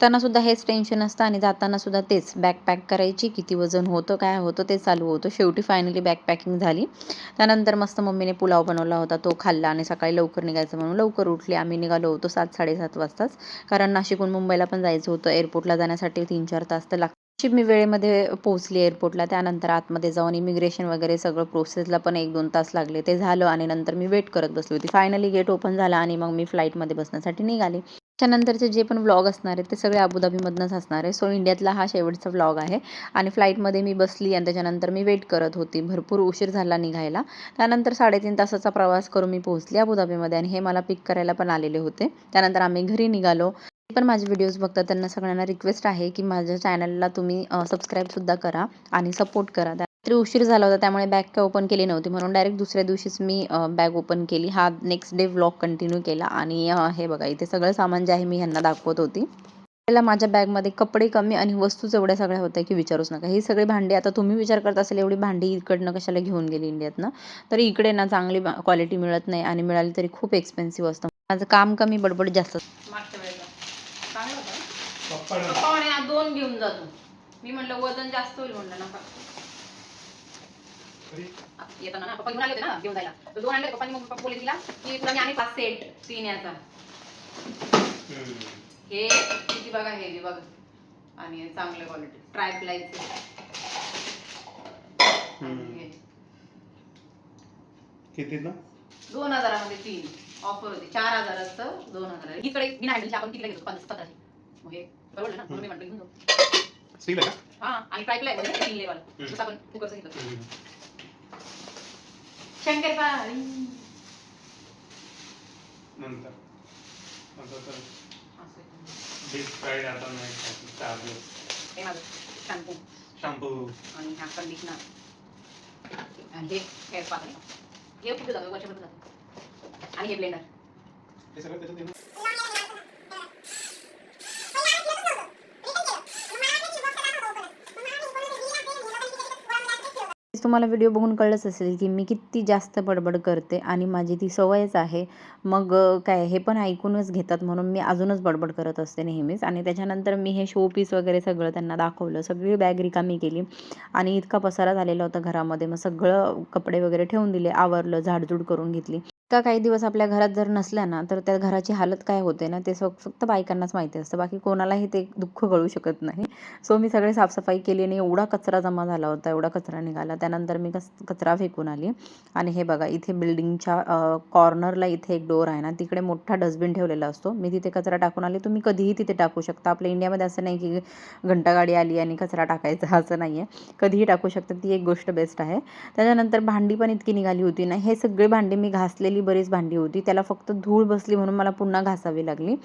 येताना सुद्धा हेच टेन्शन असतं आणि जाताना सुद्धा तेच बॅग पॅक करायची किती वजन होतं काय होतं ते चालू होतं. शेवटी फायनली बॅग पॅकिंग झाली. त्यानंतर मस्त मम्मीने पुलाव बनवला होता तो खाल्ला आणि सकाळी लवकर निघायचं म्हणून. लवकर उठली आम्ही निघालो होतो सात साडेसात वाजताच. कारण नाशिकहून मुंबईला पण जायचं होतं. एअरपोर्टला जाण्यासाठी तीन चार तास तर लागतात. नशीब मी वेळेमध्ये पोहोचली एअरपोर्टला त्यानंतर आतमध्ये जाऊन इमिग्रेशन वगैरे सगळं प्रोसेसला पण एक दोन तास लागले. ते झालं आणि नंतर मी वेट करत बसली होती. फायनली गेट ओपन झाला आणि मग मी फ्लाईटमध्ये बसण्यासाठी निघाली. त्यानंतरचे जे पण व्लॉग असणार आहेत ते सगळे अबुधाबीमधनंच असणार आहे सो इंडियातला हा शेवटचा व्लॉग आहे. आणि फ्लाईटमध्ये मी बसली आणि त्याच्यानंतर मी वेट करत होती. भरपूर उशीर झाला निघायला. त्यानंतर साडेतीन तासाचा प्रवास करून मी पोहोचली अबुधाबीमध्ये आणि हे मला पिक करायला पण आलेले होते. त्यानंतर आम्ही घरी निघालो. जे पण माझे व्हिडिओज बघतात. त्यांना सगळ्यांना रिक्वेस्ट आहे की माझ्या चॅनलला तुम्ही सबस्क्राईबसुद्धा करा आणि सपोर्ट करा. तरी उशीर झाला होता त्यामुळे बॅग काय ओपन केली नव्हती. म्हणून डायरेक्ट दुसऱ्या दिवशीच मी बॅग ओपन केली. हा नेक्स्ट डे व्लॉग कंटिन्यू केला. आणि हे बघा इथे सगळं सामान जे आहे मी ह्यांना दाखवत होती. पहिला माझ्या बॅगमध्ये कपडे कमी आणि वस्तूच एवढ्या सगळ्या होत्या की विचारूच नका. ही सगळी भांडी आता तुम्ही विचार करत असेल एवढी भांडी इकडनं कशाला घेऊन गेली इंडियातनं? तर इकडे ना चांगली क्वालिटी मिळत नाही आणि मिळाली तरी खूप एक्सपेन्सिव्ह असतं. माझं काम कमी बडबड जास्त. मागच्या वेळेला. चांगलं होतं. पप्पा म्हणे "हा दोन घेऊन जातो मी म्हटलं वजन जास्त होईल. म्हणलं नका. येताना ना पप्पा घेऊन आले होते ना घेऊन जायला. तर दोन आणले पप्पांनी मग पप्पा बोलले तिला की तुला मी आणि पाच सेट तीन याचा. हे किती बघा हे बघा. आणि चांगल्या क्वालिटी ट्राय प्लायचे किती ना दोन हजारामध्ये तीन. ऑफर होती. चार हजाराचं दोन हजार. इकडे बिना हँडलचे आपण कितीला घेतो? पंधरा सतराशे. मग हे परवडलं ना? म्हणून मी म्हटलं घेऊन जाऊ. स्टील आहे का? हा. आणि ट्राय प्लाय तीन लेवल जसं आपण कुकरचं घेतो. शंकरपाळी नंतर. नंतर तर असं डीप फ्राईड आता नाही चार्जेस हे माझं शॅम्पू शॅम्पू आणि हा कंडिशनर आणि हे हेअर स्पा हे कुठे जातं? वर्षभर जातं. आणि हे ब्लेंडर हे सगळं त्याच्यात येणार. तुम्हाला व्हिडिओ बघून कळलंच असेल की मी किती जास्त बडबड करते आणि माझी ती सवयच आहे. मग काय हे पण ऐकूनच घेतात म्हणून मी अजूनच बडबड करत असते नेहमीच. आणि त्याच्यानंतर मी हे शो पीस वगैरे सगळं त्यांना दाखवलं. सगळी बॅग रिकामी केली. आणि इतका पसारा झालेला होता घरामध्ये. मग सगळं कपडे वगैरे ठेवून दिले. आवरलं झाडझूड करून घेतली. का काही दिवस आपल्या घरात जर नसल्या ना तर त्या घराची हालत काय होते ना ते फक्त बायकांनाच माहिती असतं. बाकी कोणालाही ते दुःख कळू शकत नाही. सो मी सगळे साफसफाई केली आणि एवढा कचरा जमा झाला होता एवढा कचरा निघाला. त्यानंतर मी कस कचरा फेकून आली. आणि हे बघा इथे बिल्डिंगच्या कॉर्नरला इथे एक डोर आहे ना तिकडे मोठा डस्टबिन ठेवलेला असतो. मी तिथे कचरा टाकून आले. तुम्ही कधीही तिथे टाकू शकता. आपल्या इंडियामध्ये असं नाही की घंटागाडी आली आणि कचरा टाकायचा असं नाही आहे कधीही टाकू शकता. ती एक गोष्ट बेस्ट आहे. त्याच्यानंतर भांडी पण इतकी निघाली होती ना हे सगळे भांडी मी घासलेली बरीच भांडी होती. त्याला फक्त धूळ बसली म्हणून मला पुन्हा घासावी लागली.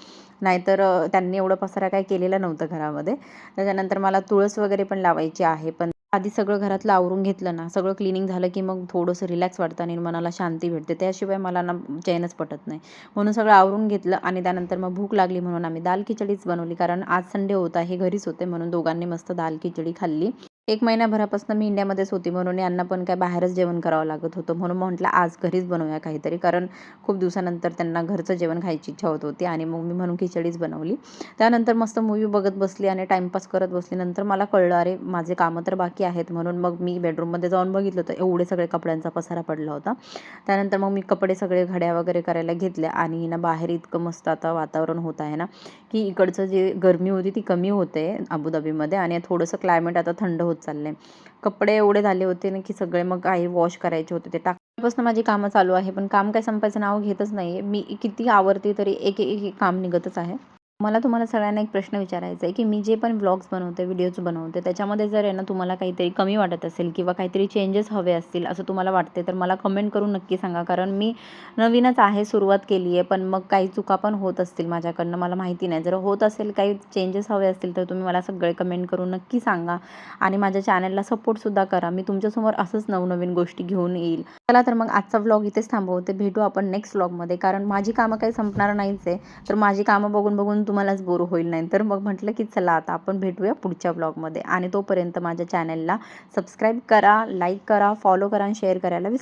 नाहीतर त्यांनी एवढं पसारा काय केलेला नव्हतं घरामध्ये. त्याच्यानंतर मला तुळस वगैरे पण लावायची आहे. पण आधी सगळं घरातलं आवरून घेतलं ना सगळं क्लिनिंग झालं की मग थोडंसं रिलॅक्स वाटतं आणि मनाला शांती भेटते. त्याशिवाय मला ना चैनच पटत नाही. म्हणून सगळं आवरून घेतलं आणि त्यानंतर मग भूक लागली म्हणून आम्ही दाल खिचडीच बनवली. कारण आज संडे होता हे घरीच होते म्हणून दोघांनी मस्त दाल खिचडी खाल्ली. एक महिन्याभरापासून मी इंडियामध्येच होती म्हणून यांना पण काय बाहेरच जेवण करावं लागत होतं म्हणून म्हटलं आज घरीच बनवूया काहीतरी. कारण खूप दिवसानंतर त्यांना घरचं जेवण खायची इच्छा होत होती आणि मग मी म्हणून खिचडीच बनवली. त्यानंतर मस्त मूवी बघत बसली आणि टाईमपास करत बसली. नंतर मला कळलं अरे माझे कामं तर बाकी आहेत. म्हणून मग मी बेडरूममध्ये जाऊन बघितलं तर एवढे सगळे कपड्यांचा पसारा पडला होता. त्यानंतर मग मी कपडे सगळे घड्या वगैरे करायला घेतल्या आणि ना बाहेर इतकं मस्त आता वातावरण होत आहे ना की इकडचं जे गरमी होती ती कमी होते अबुधाबीमध्ये आणि थोडंसं क्लायमेट आता थंड होतं चाललं आहे कपडे एवढे झाले होते ना की सगळे मग काही वॉश करायचे होते. ते टाकल्यापासून माझी कामं चालू आहे. पण काम काय संपायचं नाव घेतच नाही मी किती आवडते तरी एक एक एक काम निघतच आहे. मला तुम्हाला सगळ्यांना एक प्रश्न विचारायचा आहे की मी जे पण व्लॉग्स बनवते व्हिडिओज बनवते त्याच्यामध्ये जर आहे ना तुम्हाला काहीतरी कमी वाटत असेल किंवा काहीतरी चेंजेस हवे असतील असं तुम्हाला वाटते तर मला कमेंट करून नक्की सांगा. कारण मी नवीनच आहे सुरुवात केली आहे पण मग काही चुका पण होत असतील माझ्याकडनं. मला माहिती नाही. जर होत असेल काही चेंजेस हवे असतील तर तुम्ही मला सगळे कमेंट करून नक्की सांगा. आणि माझ्या चॅनलला सपोर्टसुद्धा करा. मी तुमच्यासमोर असंच नवनवीन गोष्टी घेऊन येईल. चला तर मग आजचा व्लॉग इथेच थांबवते. भेटू आपण नेक्स्ट व्लॉगमध्ये कारण माझी कामं काही संपणार नाहीच आहे. तर माझी कामं बघून बघून तुम्हालाच बोर होईल नाही. तर मग म्हटलं की चला आता आपण भेटूया पुढच्या ब्लॉगमध्ये. आणि तोपर्यंत माझ्या चॅनलला सबस्क्राईब करा लाईक करा फॉलो करा आणि शेअर करायला विसरू